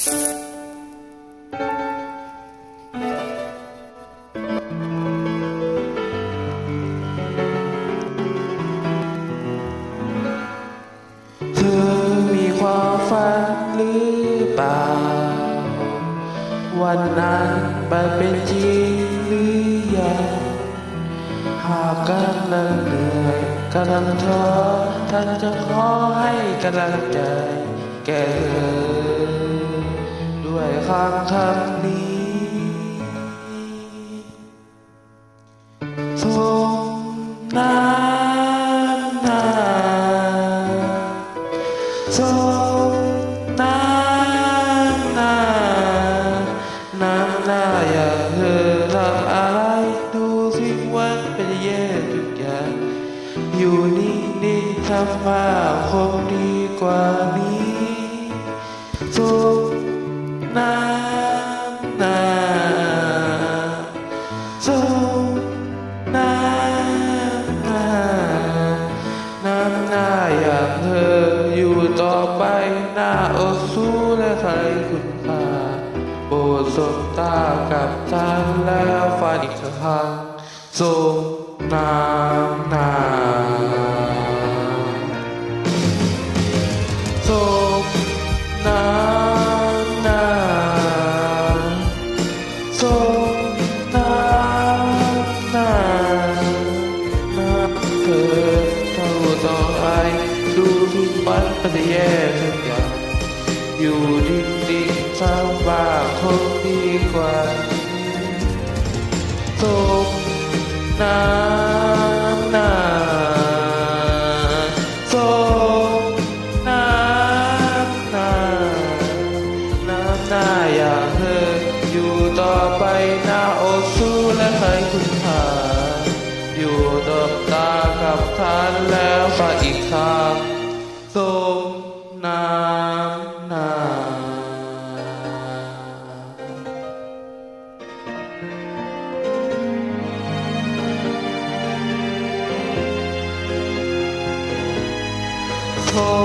เธอมีความฝันหรือเปล่า วันนั้นมันเป็นจริงหรือยังหากกำลังเหนื่อยกำลังท้อท่านจะขอให้กำลังใจแก่เธอ ด้วยคำคำนี้ ทรงน้ำหน้าทรงน้ำหน้าน้ำหน้าอย่าเธอทำอะไรดูสิวันเป็นแย่ทุกอย่างอยู่นิ่งๆทำมาคงดีกว่านี้ทรง น้ำหน้าน้ำหน้าอย่างเธออยู่ต่อไปหน้าโอสู้และใครคุณค่าโปรดสบตากับทางแล้วฝันอีกครั้งทรงน้ำหน้าทรงน้ำน้าทรงน้ำน้า วันมันจะแย่ทุกอย่างอยู่ดิ้งดิ้งเศร้าบ้างคงดีกว่าตกน้ำหน้าตกน้ำนาน้ำนาอย่างเธออยู่ต่อไปหน้าอกสู้และใครคุณค่าอยู่ตบตากับท่านแล้ว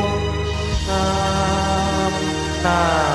บตามตา